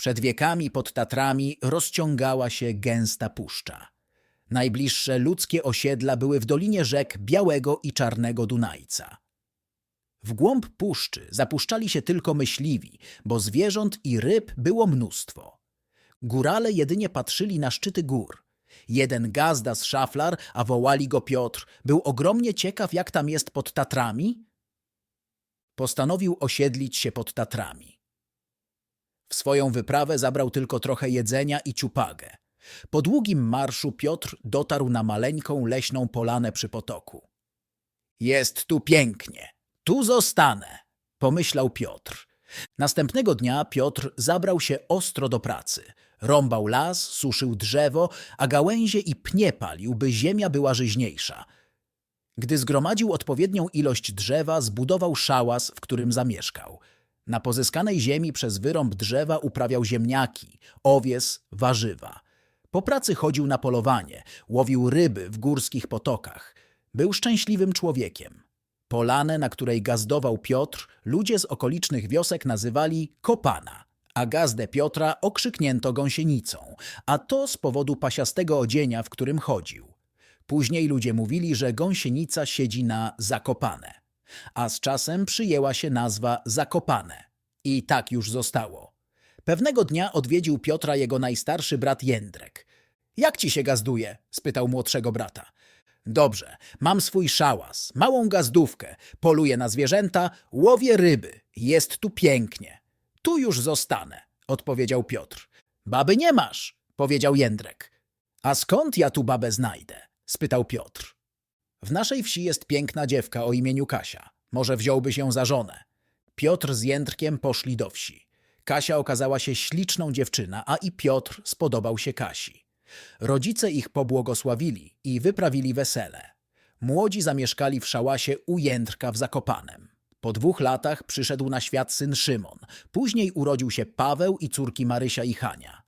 Przed wiekami pod Tatrami rozciągała się gęsta puszcza. Najbliższe ludzkie osiedla były w dolinie rzek Białego i Czarnego Dunajca. W głąb puszczy zapuszczali się tylko myśliwi, bo zwierząt i ryb było mnóstwo. Górale jedynie patrzyli na szczyty gór. Jeden gazda z szaflar, a wołali go Piotr, był ogromnie ciekaw, jak tam jest pod Tatrami. Postanowił osiedlić się pod Tatrami. W swoją wyprawę zabrał tylko trochę jedzenia i ciupagę. Po długim marszu Piotr dotarł na maleńką leśną polanę przy potoku. Jest tu pięknie, tu zostanę, pomyślał Piotr. Następnego dnia Piotr zabrał się ostro do pracy. Rąbał las, suszył drzewo, a gałęzie i pnie palił, by ziemia była żyźniejsza. Gdy zgromadził odpowiednią ilość drzewa, zbudował szałas, w którym zamieszkał. Na pozyskanej ziemi przez wyrąb drzewa uprawiał ziemniaki, owies, warzywa. Po pracy chodził na polowanie, łowił ryby w górskich potokach. Był szczęśliwym człowiekiem. Polanę, na której gazdował Piotr, ludzie z okolicznych wiosek nazywali Kopana, a gazdę Piotra okrzyknięto gąsienicą, a to z powodu pasiastego odzienia, w którym chodził. Później ludzie mówili, że gąsienica siedzi na Zakopane, a z czasem przyjęła się nazwa Zakopane. I tak już zostało. Pewnego dnia odwiedził Piotra jego najstarszy brat Jędrek. Jak ci się gazduje? spytał młodszego brata. Dobrze, mam swój szałas, małą gazdówkę, poluję na zwierzęta, łowię ryby. Jest tu pięknie. Tu już zostanę, odpowiedział Piotr. Baby nie masz, powiedział Jędrek. A skąd ja tu babę znajdę? spytał Piotr. W naszej wsi jest piękna dziewka o imieniu Kasia. Może wziąłby się za żonę. Piotr z Jędrkiem poszli do wsi. Kasia okazała się śliczną dziewczyna, a i Piotr spodobał się Kasi. Rodzice ich pobłogosławili i wyprawili wesele. Młodzi zamieszkali w szałasie u Jędrka w Zakopanem. Po dwóch latach przyszedł na świat syn Szymon. Później urodził się Paweł i córki Marysia i Hania.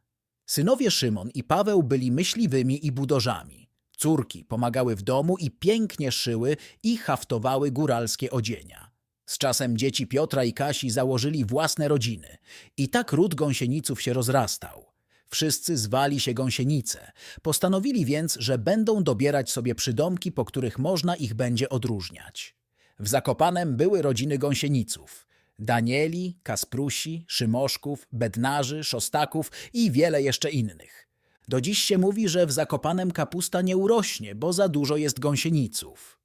Synowie Szymon i Paweł byli myśliwymi i budorzami. Córki pomagały w domu i pięknie szyły i haftowały góralskie odzienia. Z czasem dzieci Piotra i Kasi założyli własne rodziny i tak ród gąsieniców się rozrastał. Wszyscy zwali się gąsienice. Postanowili więc, że będą dobierać sobie przydomki, po których można ich będzie odróżniać. W Zakopanem były rodziny gąsieniców. Danieli, Kasprusi, Szymoszków, Bednarzy, Szostaków i wiele jeszcze innych. Do dziś się mówi, że w Zakopanem kapusta nie urośnie, bo za dużo jest gąsieniców.